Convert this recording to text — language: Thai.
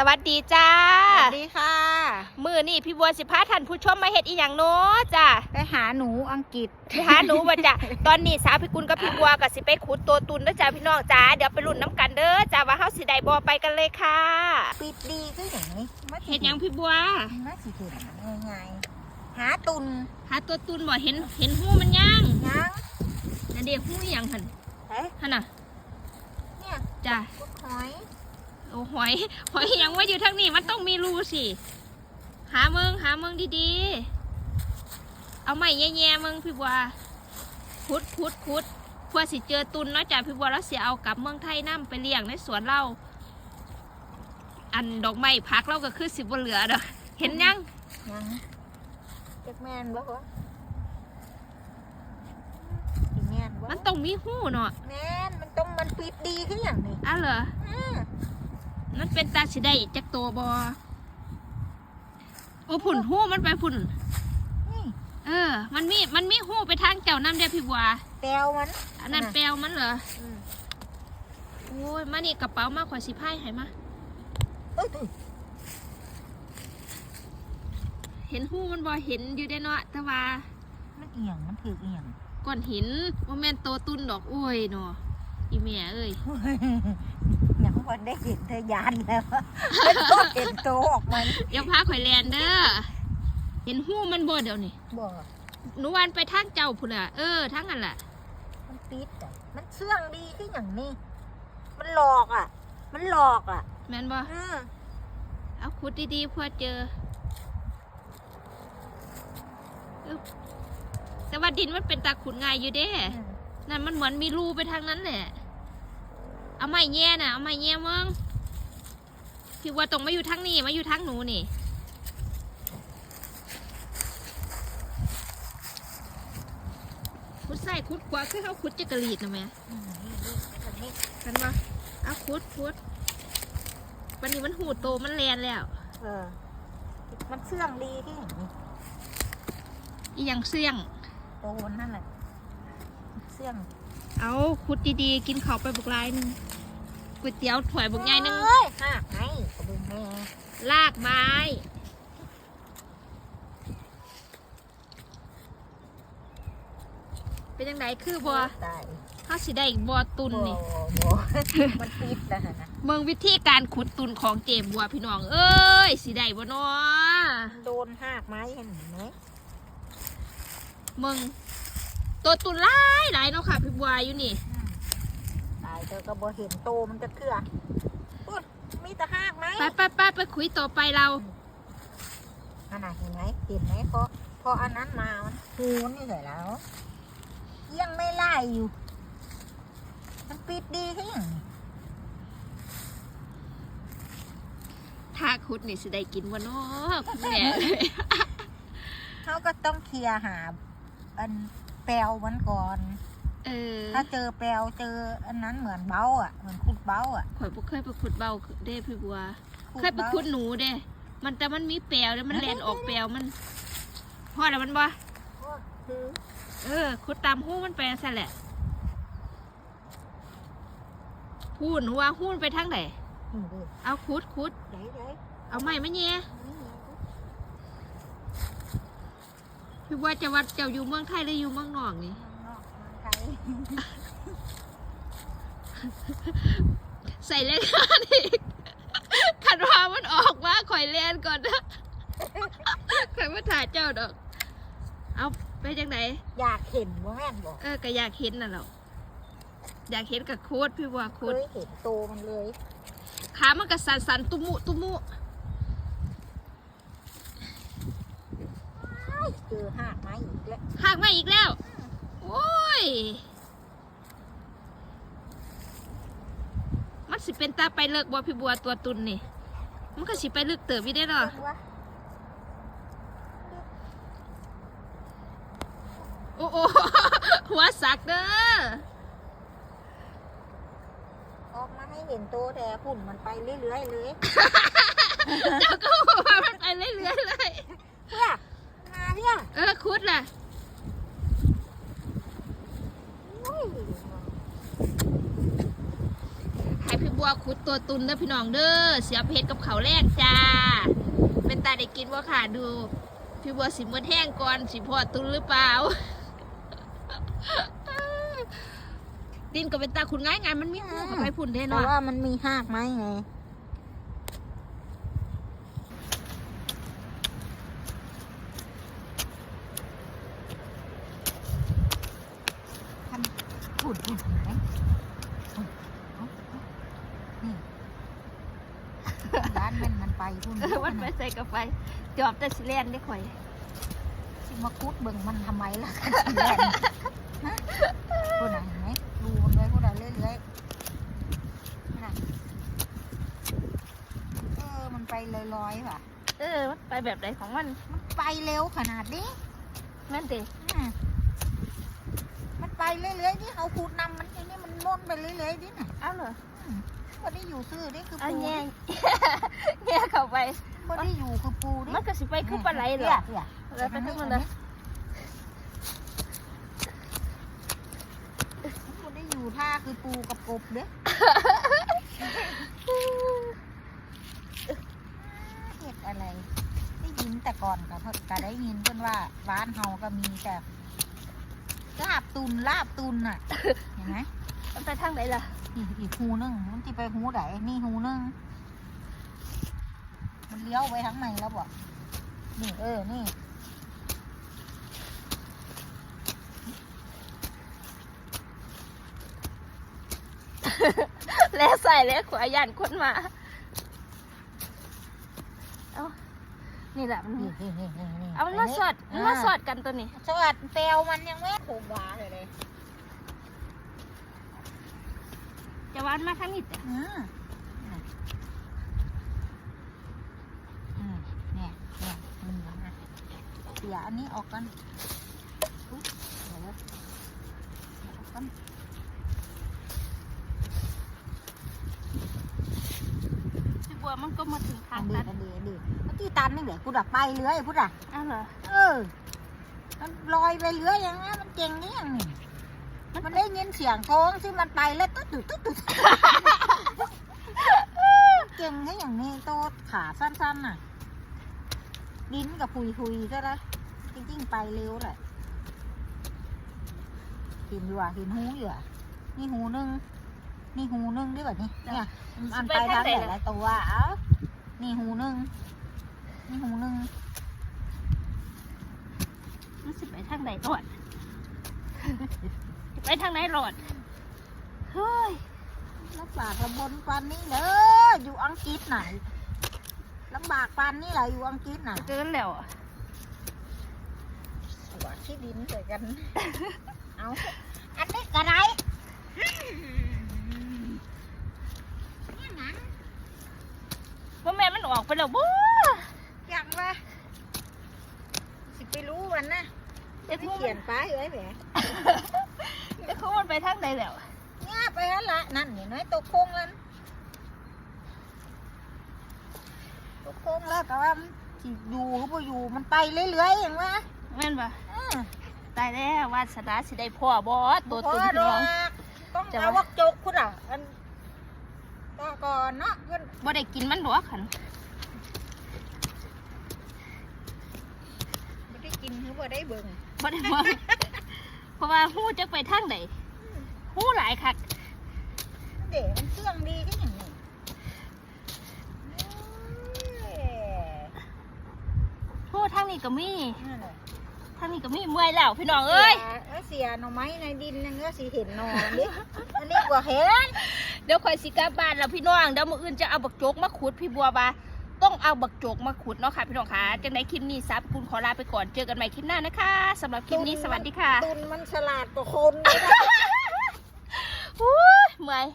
สวัสดีจ้า สวัสดีค่ะ มือนี่พี่บัวสิพาท่านผู้ชมมาเฮ็ดอีหยังโน้จ้าไปหาหนูอังกฤษไปหาหนูว่าจ้ะตอนนี้สาวพี่กุลกับพี่บัวก็สิไปขุดตัวตุนเด้อจ้าพี่น้องจ้าเดี๋ยวไปลุ้นน้ำกันเด้อจ้าว่าเฮาสิได้บ่ไปกันเลยค่ะปิดดีก็อย่างนี้มันเฮ็ดหยังพี่บัวน่าสิเห็นง่ายๆหาตุนหาตัวตุนบ่เห็นเห็นหูมันยังยังนั่นเด้หูอีหยังหั่นเฮ้ยหั่นน่ะเนี่ยจ้ากุดหอย โอ้หอยหอยอีหยังว่าอยู่ทางนี้มันต้องมีรูสิหาเมืองหาเมืองดีๆ เอาไม้แย่ๆเมืองพี่บัวขุดขุดขุดเพื่อสิเจอตุนเนาะจ้ะพี่บัวแล้วเสียเอากลับเมืองไทยนํไปเลี้ยงในสวนเราอันดอกไม้พักเราก็คือสิบ่เหลือดอกเห็นยังยังเจ็กแมนบ่วะสิแมนบ่มันต้องมีหูเนาะแมนมันต้องมันปิดดีก็อย่างนี้อะเหรออื มมันเป็นตาสิได้จักโตบอโอ้ผุ่นหูมันไปผุ่น นี่เออ มันมี มันมีหูไปทางเจ้าน้ำเดียพี่บัว แปลวมัน อันนั้นแปลวมันเหรออืม โอ้ย มานี่กระเป๋ามาข่อยสิพายให้มา เอ้ยตุ้ยเห็นหูมันบ่เห็นอยู่ได้เนาะแต่ว่ามันเอียง มันถือเอียง ก้อนหินว่าแม่นโตตุนดอกโอ้ยเนาะอีเมียเอ้ย ยังวันได้เห็นเธอยานแล้วมันก็เห็นโตออกมาเดี๋ยวพาข่อยแลนเด้อเห็นหูมันบ่เดี๋ยวนี้บ่หนูวันไปทางเจ้าพุ่นอะเออทางนั้นแหละมันปิดอะมันเชื่องดีขึ้นอย่างนี้ มันหลอกอะ มันหลอกอะแม่นบ่อืมเอาขุดดีๆเพื่อเจออึ๊บแต่ว่าดินมันเป็นตาขุดง่ายอยู่เด้นั่นมันเหมือนมีรูไปทางนั้นแหละ เอาไม้แย่น่ะ เอาไม้แย่มึงพี่ว่าตรงมาอยู่ทางนี้มาอยู่ทางหนูนี่ขุดใส่ขุดขวาคือเขาขุดจะกระลีดนะแม่อืมนี่นี่อันนี้กันวะเอาขุดขุดวันนี้มันหูโตมันแลนแล้วเออ มันเชื่องดีที่อย่างนี้อีหยังเสี่ยงโตมันนั่นแหละมันเชื่อง เอาขุดดีๆ กินข้าวไปบุกลายหนึง ก๋วยเตี๋ยวถ้วยบุกใหญ่หนึงเอ้ยหักไงกระบุงแม่ลากไม้ เป็นยังไงคือบัวตายเขาสิได้บัวตุนนี่ บ่มันปิดแล้วนะเมืองวิธีการขุดตุนของเจมบัวพี่น้อง เอ้ยสิได้บ่เนาะมันโดนหักไม้เห็นไหมเมืองตัวตุนหลายหลายเนาะค่ะพี่บัวอยู่นี่ อื มตายเธอก็บ่เห็นโตมันจะเคลื่อพูดมีแต่หักไหมไปไปไปไปคุยต่อไปเราอันไหนเห็นไหมเห็นไหมพอพออันนั้นมามันคูนนี่เลยแล้ว ยังไม่ไล่อยู่ มันปิดดีแค่อย่างนี้ถ้าขุดนี่สิได้กินบ่เนาะคุณแม่เขาก็ต้องเคลียร์หาอันแปลวมันก่อน เออถ้าเจอแปลวเจออันนั้นเหมือนเบ้าอะเหมือนขุดเบ้าอะข่อยบ่เคยไปขุดเบาเด้พี่บัวขุดเคยไปขุดหนูเด้ มันแต่มันมีแปลวเด้มันแลนออกแปลวมันพอแล้วมันบ่โอ้คือเออขุดตามหูมันไปซะแหละพูนว่าหูมันไปทางไหนนี่ดิเอาขุดขุดไหนไหนเอาไม้มาแย่นี่ไงพี่บัวจะวัดเจ้าอยู่เมืองไทยหรืออยู่เมืองนอกนี่ ใส่เลนงานอีกขันว่ามันออกมาข่อยเลียนก่อนนะข่อยมาถ่ายเจ้าดอก เอาไปจังไหนอยากเห็นว่าแม่นบอกเออก็อยากเห็นน่ะหรอกอยากเห็นกับโคตรพี่บัวโคเคตรยเห็นโตมันเลย ขามันก็สันสันๆตุมุตุมุเจอหากไม้อีกแล้วหากมาอีกแล้ว โอ้ย มัน สิเป็นตาไปเลิกบัวพี่บัวตัวตุนนี่มันก็สิไปเลิกเติบวิได้เนาะเห็นวะโอ้โอ้หัวสักเด้อออกมาให้เห็นโตแต่หุ่นมันไปเรื่อยๆเลยเจ้าก็บอกว่ามันไปเรื่อยๆเลยเพื่อมาเนี่ยเออคุดล่ะ โอ้ย ให้พี่ บัวคุดตัวตุนเด้อพี่น้องเด้อเสียเพชรกับเขาวแรกจ้า เป็นตาได้กินว่าค่ะดู พี่บัวสิมือแห้งก่อนสิพอตุนหรือเปล่า ดินก็เป็นตาคุณง่ายงานมันมีหูกับไปพุ่นเด้แต่เนาะว่ามันมีหากไหมไงทำพูดพูดไหนพูดเอาเอานี่ร้าน มันมันไปพูดเออวันไปใส่กับไปจอบแต่สิแลนได้ข่อยสิมาคุดเบิ่งมันทำไมล่ะกันสิแล่นฮะพูดไหนะเห็นไหมดูมันไว้พูดอะไรเรื่อยๆน่ะเออมันไปลอยๆว่ะ เออมันไปแบบไหนของมันมันไปเร็วขนาดนี้นั่นเด้อืมมันไปเรื่อยๆนี่เขาขูดนำมันไอ้นี่มันล่นไปเรื่อยๆนี่น่ะ เอาเหรอ ก็ได้อยู่ซื่อนี่คือเอาปูแง่นี่แง่เข้าไปก็ได้อยู่คือปูนี่มันก็สิไปคือปลาไหลเหรอเนี่ยแล้วไปทั้งมันเลยมันได้อยู่ท่าคือปูกับกบเด้เห็ดอะไร ได้ยินแต่ก่อนก็ก็ได้ยินเพื่อนว่าร้านเฮาก็มีแต่ลาบตุนลาบตุนน่ะเห็นไหม มันไปทางไหนล่ะ อีกอีกหูหนึงมันจะไปหูไหนนี่หูหนึงมันเลี้ยวไปทางไหนแล้วบอกนี่เออ นี่ แล้วใส่แล้วขวายันคนมา เอานี่แหละมันนี่นี่นี่นี่นี่เอามันมาสอดมันมาสอดกันตัวนี้สอดเปลวมันยังไม่ถูกหวาเลยเลย จะวานมาทางนี้แต่อืมอืมเนี่ยเนี่ยมันอย่างนั้นเดี๋ยวอันนี้ออกกันอุ๊ยเดี๋ยวนะเดี๋ยวออกกันพี่บัวมันก็มาถึงทาอังนดีตันอันดีอันดีเมื่อกี้ตันนี่เดี๋ยวกูดับไปเลื้อยพูดอะเอาเหรอ เออ มันลอยไปเลื้อยอย่างนั้นมันเก่งนี่อย่างนี้ มันได้ยินเสียงโค้งซึ่งมันไปแล้วตุ๊ดตุ๊ดตุ๊ดตุ๊ดเก่งนี่อย่างนี้โตดขาสั้นๆน่ะดินกับพุยพุยๆก็ได้จริงๆไปเร็วแหละเห็นอยู่อะเห็นหูอยู่อะนี่หูหนึงนี่หูหนึงด้วยแบบนี้เนี่ยมันไปทางไหนละตัวเอ้านี่หูหนึงนี่หูหนึงมันสิไปทางไหนรอด ไปทางไหนรอดเฮ้ยลำบากลำบนปานนี้เด้ออยู่อังกฤษไหนลำบากปานนี้แหละอยู่อังกฤษน่ะเกินแล้วอะหัวที่ดินใส่กัน เอาอันนี้กระไรเนี่ยนะว่าแม่มันออกไปแล้วบู๊อยากว่าสิไปรู้มันนะเดี๋ยวไม่เขาเขียนป้ายไว้แหม เดี๋ยวเขามันไปทางไหนแล้วเนี่ยไปแล้วละนั่นเห็นไหมตกโค้งแล้วตกโค้งแล้วแต่ว่ามันสิอยู่ก็บ่อยู่มันไปเรื่อยๆอย่างว่าแม่นปะอืมตายแล้ววาสนาสิได้พ่อบอสตัวตุนบ่พอพี่น้องดอกต้องจะเอาว่าวักจกคุณอะอันต่อก่อนเนาะเพื่อนบ่ได้กินมันหรอกขันไม่ได้กินหรือว่าได้เบิ่งบ่ได้ว่า เพราะว่าหูจะไปทางไหนหูหลายคักเด็มันเครื่องดีก็อย่างนี้เอ้ยหูทางนี้ก็มีนั่นแหละทางนี้ก็มีเมื่อยแล้วพี่น้องเอ้ยสีเสียหน่อไม้ในดินนั่นก็สีเห็นหนอนดิอันนี้กว่าเห็นเดี๋ยวคอยสิกลับบ้านแล้วพี่น้องเดี๋ยวมื้ออื่นจะเอาบักโจกมาขุดพี่บัวบา ต้องเอาบักโจกมาขุดเนาะค่ะพี่น้องค่ะจังไดคลิปนี้ซับคุณขอลาไปก่อนเจอกันใหม่คลิปหน้านะคะสำหรับคลิปนี้สวัสดีค่ะตุนมันฉลาดกว่าคนเลยนะอู้ยเมื่อย